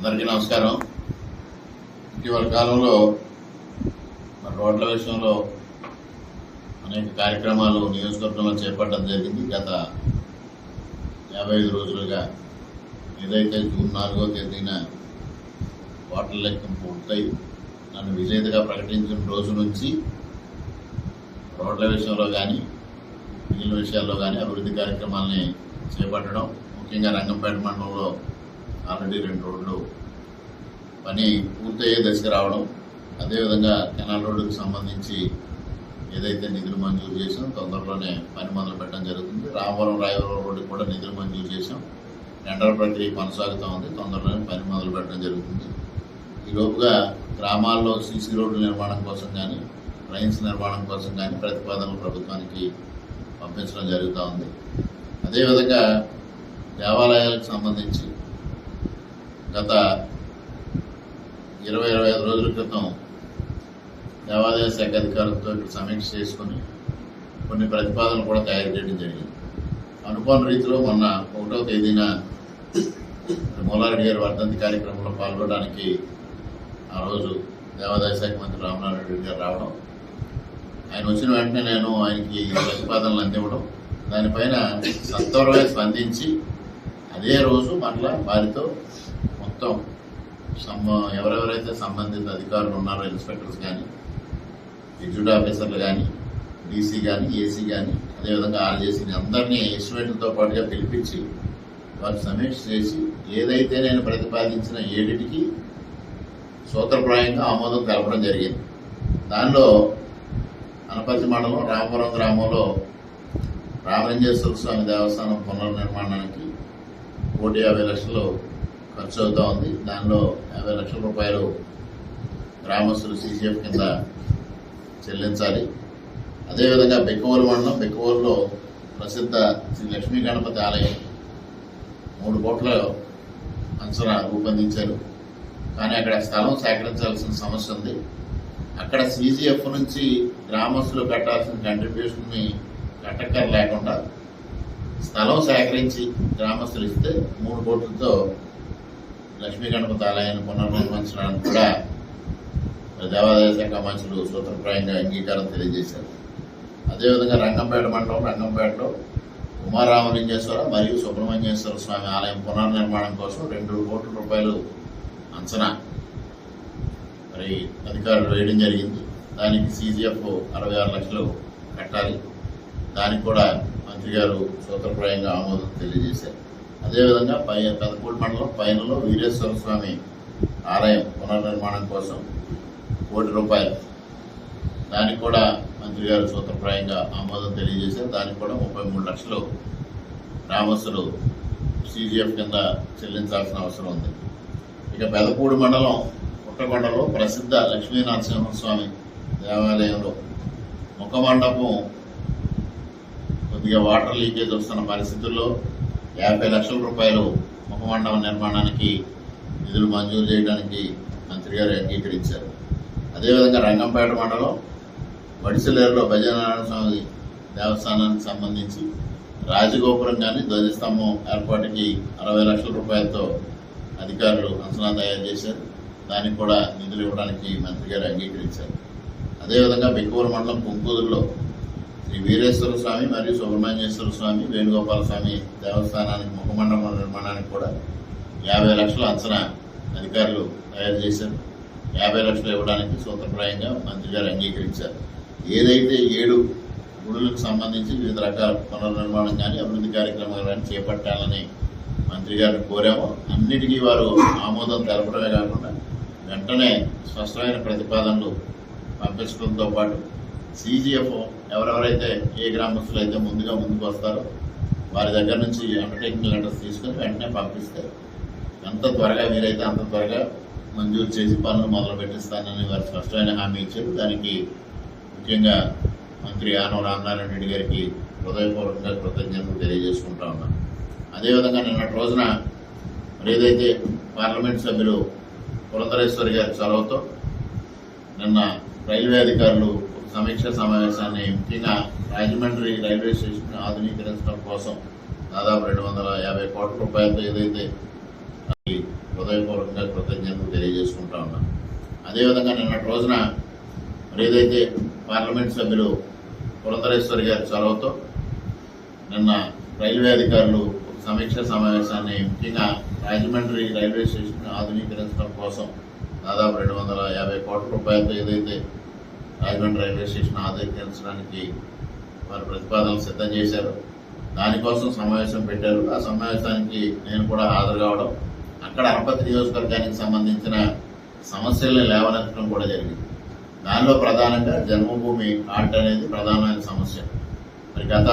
అందరికీ నమస్కారం. ఇటీవల కాలంలో మన రోడ్ల విషయంలో అనేక కార్యక్రమాలు నియోజకవర్గంలో చేపట్టడం జరిగింది. గత యాభై ఐదు రోజులుగా ఏదైతే జూన్ నాలుగో తేదీన ఓట్ల లెక్కింపు పూర్తయి నన్ను విజేతగా ప్రకటించిన రోజు నుంచి రోడ్ల విషయంలో కానీ మిగిలిన విషయాల్లో కానీ అభివృద్ధి కార్యక్రమాలని చేపట్టడం ముఖ్యంగా రంగంపేట మండలంలో ఆల్రెడీ రెండు రోడ్లు పని పూర్తయ్యే దశకు రావడం అదేవిధంగా కెనాల్ రోడ్డుకు సంబంధించి ఏదైతే నిధులు మంజూరు చేసాం తొందరలోనే పని మొదలు పెట్టడం జరుగుతుంది. రామవరం రాయవరం రోడ్డు కూడా నిధులు మంజూరు చేసాం టెండర్ ప్రక్రియ కొనసాగుతూ ఉంది. తొందరలోనే పని మొదలు పెట్టడం జరుగుతుంది. ఈలోపుగా లోపుగా గ్రామాల్లో సీసీ రోడ్ల నిర్మాణం కోసం కానీ ట్రైన్స్ నిర్మాణం కోసం కానీ ప్రతిపాదనలు ప్రభుత్వానికి పంపించడం జరుగుతూ ఉంది. అదేవిధంగా దేవాలయాలకు సంబంధించి గత ఇరవై ఇరవై ఐదు రోజుల క్రితం దేవాదాయ శాఖ అధికారులతో సమీక్ష చేసుకుని కొన్ని ప్రతిపాదనలు కూడా తయారు చేయడం జరిగింది. అనుకోని రీతిలో మొన్న ఒకటో తేదీన మూలారెడ్డి గారి వర్ధంతి కార్యక్రమంలో పాల్గొనడానికి ఆ రోజు దేవాదాయ శాఖ మంత్రి రామనారాయణ రెడ్డి గారు రావడం ఆయన వచ్చిన వెంటనే నేను ఆయనకి ప్రతిపాదనలు అందివ్వడం దానిపైన సత్వరమే స్పందించి అదే రోజు మళ్ళా వారితో మొత్తం సంబ ఎవరెవరైతే సంబంధిత అధికారులు ఉన్నారో ఇన్స్పెక్టర్స్ కానీ ఎగ్జిక్యూటివ్ ఆఫీసర్లు కానీ డీసీ కానీ ఏసీ కానీ అదేవిధంగా ఆర్జేసీని అందరినీ ఎస్టిమేట్లతో పాటుగా పిలిపించి వారు సమీక్ష చేసి ఏదైతే నేను ప్రతిపాదించిన ఏడిటికి సూత్రప్రాయంగా ఆమోదం తెలపడం జరిగింది. దానిలో అనపతి మండలం రామపురం గ్రామంలో రామలింగేశ్వర స్వామి దేవస్థానం పునర్నిర్మాణానికి కోటి యాభై లక్షలు ఖర్చు అవుతూ ఉంది దానిలో యాభై లక్షల రూపాయలు గ్రామస్తులు సీసీఎఫ్ కింద చెల్లించాలి. అదేవిధంగా బెక్కవోలు మండలం బెక్కవోలులో ప్రసిద్ధ శ్రీ లక్ష్మీ గణపతి ఆలయం మూడు కోట్ల అంచనా రూపొందించారు. కానీ అక్కడ స్థలం సేకరించాల్సిన సమస్య ఉంది. అక్కడ సీజీఎఫ్ నుంచి గ్రామస్తులు కట్టాల్సిన కంట్రిబ్యూషన్ని కట్టక్కర్ లేకుండా స్థలం సేకరించి గ్రామస్తులు ఇస్తే మూడు కోట్లతో లక్ష్మీ గణపతి ఆలయాన్ని పునర్నిర్మించడానికి కూడా దేవాదాయ శాఖ మంత్రులు సూత్రప్రాయంగా అంగీకారం తెలియజేశారు. అదేవిధంగా రంగంపేట మండలం రంగంపేటలో ఉమారామలింగేశ్వర మరియు సుబ్రహ్మణ్యేశ్వర స్వామి ఆలయం పునర్నిర్మాణం కోసం రెండు కోట్ల రూపాయలు అంచనా మరి అధికారులు వేయడం జరిగింది. దానికి సీజీఎఫ్ అరవై ఆరు లక్షలు కట్టాలి. దానికి కూడా మంత్రి గారు సూత్రప్రాయంగా ఆమోదం తెలియజేశారు. అదేవిధంగా పై పెదపూడి మండలం పైనలో వీరేశ్వర స్వామి ఆలయం పునర్నిర్మాణం కోసం కోటి రూపాయలు. దానికి కూడా మంత్రి గారు సూత్రప్రాయంగా ఆమోదం తెలియజేశారు. దానికి కూడా ముప్పై మూడు లక్షలు గ్రామస్తులు సీజీఎఫ్ కింద చెల్లించాల్సిన అవసరం ఉంది. ఇక పెదపూడి మండలం పుట్టకొండలో ప్రసిద్ధ లక్ష్మీనరసింహస్వామి దేవాలయంలో ముఖ మండపం కొద్దిగా వాటర్ లీకేజ్ వస్తున్న పరిస్థితుల్లో యాభై లక్షల రూపాయలు ముఖమండపం నిర్మాణానికి నిధులు మంజూరు చేయడానికి మంత్రి గారు అంగీకరించారు. అదేవిధంగా రంగంపేట మండలం వడిసలేరులో భజనారాయణ స్వామి దేవస్థానానికి సంబంధించి రాజగోపురం కానీ ధ్వజస్తంభం ఏర్పాటుకి అరవై లక్షల రూపాయలతో అధికారులు అంచనా తయారు చేశారు. దానికి కూడా నిధులు ఇవ్వడానికి మంత్రి గారు అంగీకరించారు. అదేవిధంగా బెక్కూరు మండలం కుంకూరులో శ్రీ వీరేశ్వర స్వామి మరియు సుబ్రహ్మణ్యేశ్వర స్వామి వేణుగోపాల స్వామి దేవస్థానానికి ముఖమండపం నిర్మాణానికి కూడా యాభై లక్షల అంచనా అధికారులు తయారు చేశారు. యాభై లక్షలు ఇవ్వడానికి సూత్రప్రాయంగా మంత్రి గారు అంగీకరించారు. ఏదైతే ఏడు గుడులకు సంబంధించి వివిధ రకాల పునర్నిర్మాణం కానీ అభివృద్ధి కార్యక్రమాలు కానీ చేపట్టాలని మంత్రి గారిని కోరాము అన్నిటికీ వారు ఆమోదం తెలపడమే కాకుండా వెంటనే స్పష్టమైన ప్రతిపాదనలు పంపించడంతో పాటు సీజీఎఫ్ ఎవరెవరైతే ఏ గ్రామస్తులు అయితే ముందుగా ముందుకు వస్తారో వారి దగ్గర నుంచి అండర్టేకింగ్ లెటర్స్ తీసుకొని వెంటనే పంపిస్తారు. ఎంత త్వరగా వీలైతే అంత త్వరగా మంజూరు చేసి పనులు మొదలు పెట్టిస్తానని వారు స్పష్టమైన హామీ ఇచ్చారు. దానికి ముఖ్యంగా మంత్రి ఆనవ రామనారాయణ రెడ్డి గారికి హృదయపూర్వకంగా కృతజ్ఞతలు తెలియజేసుకుంటా ఉన్నాను అదేవిధంగా నిన్నటి రోజున మరి ఏదైతే పార్లమెంట్ సభ్యులు పురంధరేశ్వరి గారి చొరవతో నిన్న రైల్వే అధికారులు సమీక్ష సమావేశాన్ని ముఖ్యంగా రాజమండ్రి రైల్వే స్టేషన్ ఆధునీకరించడం కోసం దాదాపు రెండు వందల యాభై కోట్ల రూపాయలతో ఏదైతే హృదయపూర్వకంగా కృతజ్ఞతలు తెలియజేసుకుంటా ఉన్నాం. అదేవిధంగా నిన్నటి రోజున మరి ఏదైతే పార్లమెంట్ సభ్యులు పురంధరేశ్వరి గారి చొరవతో నిన్న రైల్వే అధికారులు సమీక్ష సమావేశాన్ని ముఖ్యంగా రాజమండ్రి రైల్వే స్టేషన్ ఆధునీకరించడం కోసం దాదాపు రెండు వందల యాభై కోట్ల రూపాయలతో ఏదైతే రాజమండ్రి రైల్వే స్టేషన్ ఆధునీకరించడానికి వారు ప్రతిపాదనలు సిద్ధం చేశారు. దానికోసం సమావేశం పెట్టారు. ఆ సమావేశానికి నేను కూడా హాజరు కావడం అక్కడ అనపతి నియోజకవర్గానికి సంబంధించిన సమస్యలను లేవనెత్తడం కూడా జరిగింది. దానిలో ప్రధానంగా జన్మభూమి ఆర్ట్ అనేది ప్రధానమైన సమస్య. మరి గత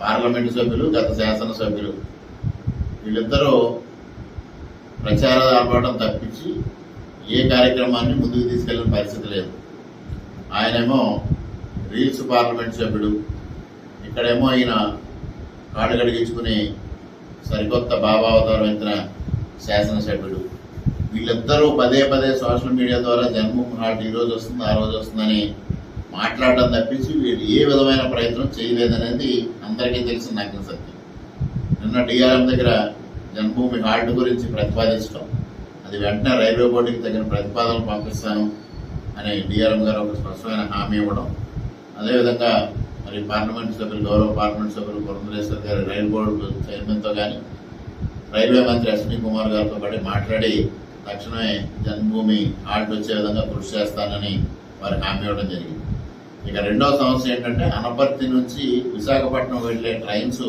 పార్లమెంటు సభ్యులు గత శాసనసభ్యులు వీళ్ళిద్దరూ ప్రచార ఆపడం తప్పించి ఏ కార్యక్రమాన్ని ముందుకు తీసుకెళ్ళిన పరిస్థితి లేదు. ఆయనేమో రీల్స్ పార్లమెంట్ సభ్యుడు. ఇక్కడేమో ఈయన కాళ్ళు గడిగించుకుని సరికొత్త బాబావతారం ఎత్తిన శాసనసభ్యుడు. వీళ్ళిద్దరూ పదే పదే సోషల్ మీడియా ద్వారా జన్మభూమి హాట్ ఈ రోజు వస్తుంది ఆ రోజు వస్తుందని మాట్లాడడం తప్పించి వీళ్ళు ఏ విధమైన ప్రయత్నం చేయలేదనేది అందరికీ తెలిసిన నాకు సత్యం. నిన్న డిఆర్ఎం దగ్గర జన్మభూమి హాల్ట్ గురించి ప్రతిపాదించడం అది వెంటనే రైల్వే బోర్డుకి తగిన ప్రతిపాదనలు పంపిస్తాను. అనే డిఆర్ఎం గారు ఒక స్పష్టమైన హామీ ఇవ్వడం. అదేవిధంగా మరి పార్లమెంట్ సభ్యులు గౌరవ పార్లమెంట్ సభ్యులు పురంధరేశ్వర్ గారు రైలు బోర్డు చైర్మన్తో కానీ రైల్వే మంత్రి అశ్విని కుమార్ గారితో పాటు మాట్లాడి తక్షణమే జన్మభూమి హాల్ట్ వచ్చే విధంగా కృషి చేస్తానని వారికి హామీ ఇవ్వడం జరిగింది. ఇక రెండవ సమస్య ఏంటంటే అనపర్తి నుంచి విశాఖపట్నం వెళ్ళే ట్రైన్స్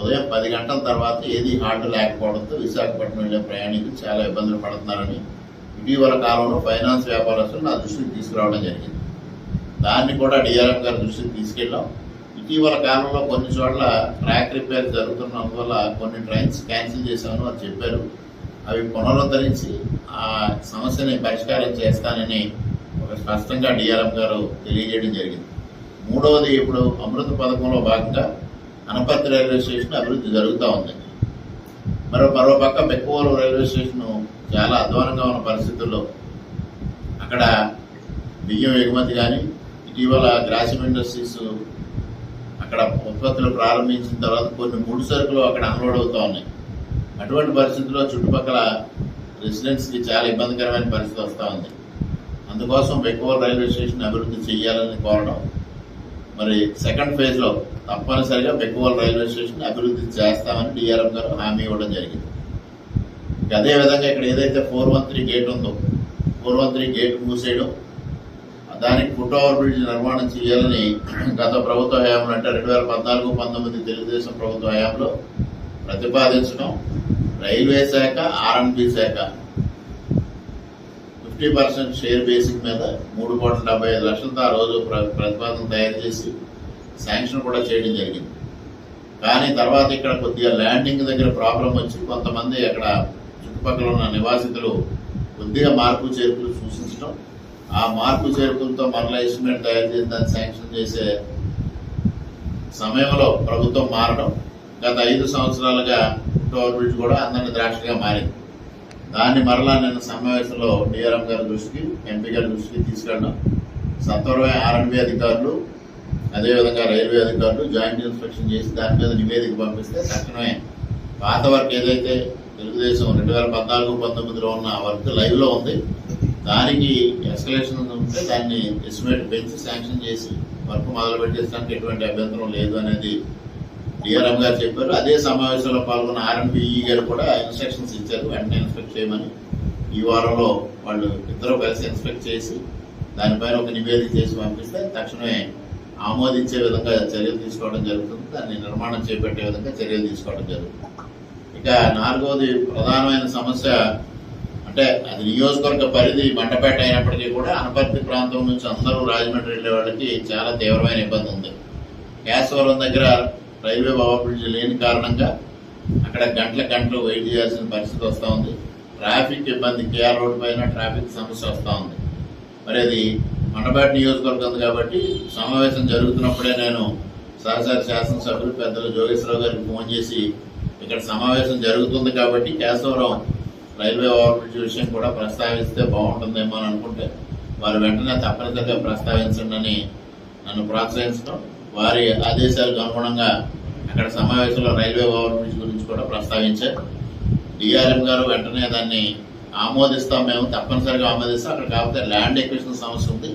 ఉదయం పది గంటల తర్వాత ఏది హాల్ట్ లేకపోవడంతో విశాఖపట్నం వెళ్ళే ప్రయాణికులు చాలా ఇబ్బందులు పడుతున్నారని ఇటీవల కాలంలో ఫైనాన్స్ వ్యాపారస్తులు నా దృష్టికి తీసుకురావడం జరిగింది. దాన్ని కూడా డిఆర్ఎం గారి దృష్టికి తీసుకెళ్ళాం. ఇటీవల కాలంలో కొన్ని చోట్ల ట్రాక్ రిపేర్ జరుగుతున్నందువల్ల కొన్ని ట్రైన్స్ క్యాన్సిల్ చేశామని వారు చెప్పారు. అవి పునరుద్ధరించి ఆ సమస్యని పరిష్కారం చేస్తానని ఒక స్పష్టంగా డిఆర్ఎం గారు తెలియజేయడం జరిగింది. మూడవది ఇప్పుడు అమృత పథకంలో భాగంగా అనపర్తి రైల్వే స్టేషన్ అభివృద్ధి జరుగుతూ ఉంది మరో మరో పక్క రైల్వే స్టేషన్ చాలా అధ్వానంగా ఉన్న పరిస్థితుల్లో అక్కడ బియ్యం ఎగుమతి కానీ ఇటీవల గ్రాసిమ్ ఇండస్ట్రీస్ అక్కడ ఉత్పత్తులు ప్రారంభించిన తర్వాత కొన్ని ముడి సరుకులు అక్కడ అన్లోడ్ అవుతూ ఉన్నాయి. అటువంటి పరిస్థితుల్లో చుట్టుపక్కల రెసిడెంట్స్కి చాలా ఇబ్బందికరమైన పరిస్థితి వస్తూ ఉంది. అందుకోసం బెక్కువల్ రైల్వే స్టేషన్ అభివృద్ధి చేయాలని కోరడం మరి సెకండ్ ఫేజ్లో తప్పనిసరిగా బెక్కువల్ రైల్వే స్టేషన్ అభివృద్ధి చేస్తామని డిఆర్ఎం గారు హామీ ఇవ్వడం జరిగింది. అదే విధంగా ఇక్కడ ఏదైతే ఫోర్ వన్ త్రీ గేట్ ఉందో ఫోర్ వన్ త్రీ గేట్ మూసేయడం దానికి ఫుట్ ఓవర్ బ్రిడ్జ్ నిర్మాణం చేయాలని గత ప్రభుత్వ హయాంలో అంటే రెండు వేల పద్నాలుగు పంతొమ్మిది తెలుగుదేశం ప్రభుత్వ హయాంలో ప్రతిపాదించడం రైల్వే శాఖ ఆర్ఎండ్బి శాఖ ఫిఫ్టీ పర్సెంట్ షేర్ బేసిక్ మీద మూడు కోట్ల డెబ్బై ఐదు లక్షలతో ఆ రోజు ప్ర- ప్రతిపాదన తయారు చేసి శాంక్షన్ కూడా చేయడం జరిగింది. కానీ తర్వాత ఇక్కడ కొద్దిగా ల్యాండింగ్ దగ్గర ప్రాబ్లం వచ్చి కొంతమంది అక్కడ చుట్టుపక్కల ఉన్న నివాసితులు కొద్దిగా మార్పు చేర్పులు సూచించడం ఆ మార్పు చేర్పులతో మరలా ఎస్టిమేట్ తయారు చేసి దాన్ని శాంక్షన్ చేసే సమయంలో ప్రభుత్వం మారడం గత ఐదు సంవత్సరాలుగా టోర్ బ్రిడ్జ్ కూడా అందరిని ద్రాక్షగా మారింది. దాన్ని మరలా నిన్న సమావేశంలో డిఆర్ఎం గారి దృష్టికి ఎంపీ గారి దృష్టికి తీసుకెళ్ళడం. సత్వరమే ఆర్ఎండ్బి అధికారులు అదేవిధంగా రైల్వే అధికారులు జాయింట్ ఇన్స్పెక్షన్ చేసి దాని మీద నివేదిక పంపిస్తే తక్షణమే పాత వర్క్ ఏదైతే తెలుగుదేశం రెండు వేల పద్నాలుగు పంతొమ్మిదిలో ఉన్న వర్క్ లైవ్లో ఉంది. దానికి ఎస్కలేషన్ ఉంటే దాన్ని ఎస్టిమేట్ పెంచి శాంక్షన్ చేసి వర్క్ మొదలు పెట్టేసడానికి ఎటువంటి అభ్యంతరం లేదు అనేది డిఆర్ఎం గారు చెప్పారు. అదే సమావేశంలో పాల్గొన్న ఆర్ఎండ్బిఈ గారు కూడా ఇన్స్ట్రక్షన్స్ ఇచ్చారు. వెంటనే ఇన్స్పెక్ట్ చేయమని. ఈ వారంలో వాళ్ళు ఇద్దరు కలిసి ఇన్స్పెక్ట్ చేసి దానిపైన ఒక నివేదిక చేసి పంపిస్తే తక్షణమే ఆమోదించే విధంగా చర్యలు తీసుకోవడం జరుగుతుంది. దాన్ని నిర్మాణం చేపట్టే విధంగా చర్యలు తీసుకోవడం జరుగుతుంది. ఇక నాలుగవది ప్రధానమైన సమస్య అంటే అది నియోజకవర్గ పరిధి మండపేట అయినప్పటికీ కూడా అనపర్తి ప్రాంతం నుంచి అందరూ రాజమండ్రి వెళ్ళే వాళ్ళకి చాలా తీవ్రమైన ఇబ్బంది ఉంది. కేశవరం దగ్గర రైల్వే ఓవర్ లేని కారణంగా అక్కడ గంటల గంటలు వెయిట్ చేయాల్సిన పరిస్థితి వస్తూ ఉంది. ట్రాఫిక్ ఇబ్బంది కేఆర్ రోడ్ పైన ట్రాఫిక్ సమస్య వస్తూ ఉంది. మరి అది మండపేట నియోజకవర్గం ఉంది కాబట్టి సమావేశం జరుగుతున్నప్పుడే నేను సహచార శాసనసభ్యులు పెద్దలు జోగేశ్వరరావు గారికి ఫోన్ చేసి ఇక్కడ సమావేశం జరుగుతుంది కాబట్టి కేశవరం రైల్వే ఓవర్బ్రిడ్జ్ విషయం కూడా ప్రస్తావిస్తే బాగుంటుందేమో అని అనుకుంటే వారు వెంటనే తప్పనిసరిగా ప్రస్తావించండి అని నన్ను ప్రోత్సహించడం వారి ఆదేశాలకు అనుగుణంగా అక్కడ సమావేశంలో రైల్వే ఓవర్ గురించి కూడా ప్రస్తావించారు. డిఆర్ఎం గారు వెంటనే దాన్ని ఆమోదిస్తాం మేము తప్పనిసరిగా ఆమోదిస్తాం. అక్కడ కాకపోతే ల్యాండ్ ఎక్విషన్ సమస్య ఉంది.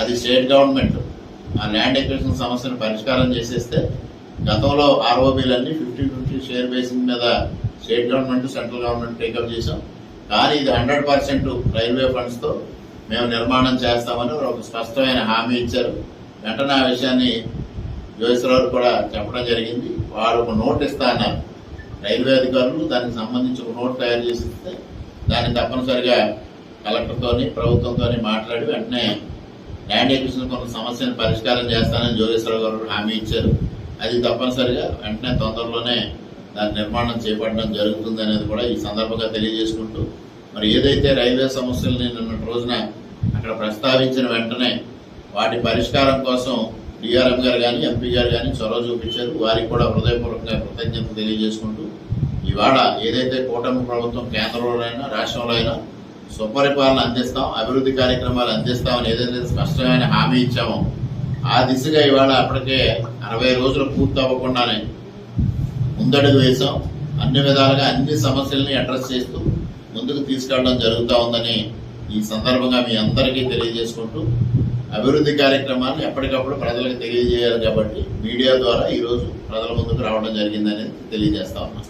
అది స్టేట్ గవర్నమెంట్. ఆ ల్యాండ్ ఎక్విషన్ సమస్యను పరిష్కారం చేసేస్తే గతంలో ఆర్ఓబీలన్నీ ఫిఫ్టీ ఫిఫ్టీ షేర్ బేసింగ్ మీద state government central government take up చేశాం. కానీ ఇది హండ్రెడ్ పర్సెంట్ రైల్వే ఫండ్స్తో మేము నిర్మాణం చేస్తామని ఒక స్పష్టమైన హామీ ఇచ్చారు. వెంటనే ఆ విషయాన్ని జ్యోతిరావు కూడా చెప్పడం జరిగింది. వారు ఒక నోట్ ఇస్తా అన్నారు రైల్వే అధికారులు దానికి సంబంధించి ఒక నోట్ తయారు చేసి ఇస్తే దాన్ని తప్పనిసరిగా కలెక్టర్తోని ప్రభుత్వంతోని మాట్లాడి వెంటనే ల్యాండ్ ఎక్విషన్ కొంత సమస్యను పరిష్కారం చేస్తానని జోగేశ్వరరావు గారు హామీ ఇచ్చారు. అది తప్పనిసరిగా వెంటనే తొందరలోనే దాని నిర్మాణం చేపట్టడం జరుగుతుంది అనేది కూడా ఈ సందర్భంగా తెలియజేసుకుంటూ మరి ఏదైతే రైల్వే సమస్యల్ని నిన్న రోజున అక్కడ ప్రస్తావించిన వెంటనే వాటి పరిష్కారం కోసం డిఆర్ఎం గారు కానీ ఎంపీ గారు కానీ చొరవ చూపించారు. వారికి కూడా హృదయపూర్వకంగా కృతజ్ఞతలు తెలియజేసుకుంటూ ఇవాళ ఏదైతే కూటమి ప్రభుత్వం కేంద్రంలోనైనా రాష్ట్రంలో అయినా సుపరిపాలన అందిస్తాం అభివృద్ధి కార్యక్రమాలు అందిస్తామని ఏదైతే స్పష్టమైన హామీ ఇచ్చామో ఆ దిశగా ఇవాళ అప్పటికే అరవై రోజులు పూర్తి అవ్వకుండానే ముందడుగు వేశాం. అన్ని విధాలుగా అన్ని సమస్యల్ని అడ్రస్ చేస్తూ ముందుకు తీసుకెళ్ళడం జరుగుతూ ఉందని ఈ సందర్భంగా మీ అందరికీ తెలియజేసుకుంటూ అభివృద్ధి కార్యక్రమాలు ఎప్పటికప్పుడు ప్రజలకు తెలియజేయాలి కాబట్టి మీడియా ద్వారా ఈరోజు ప్రజల ముందుకు రావడం జరిగిందని తెలియజేస్తా ఉన్నాం.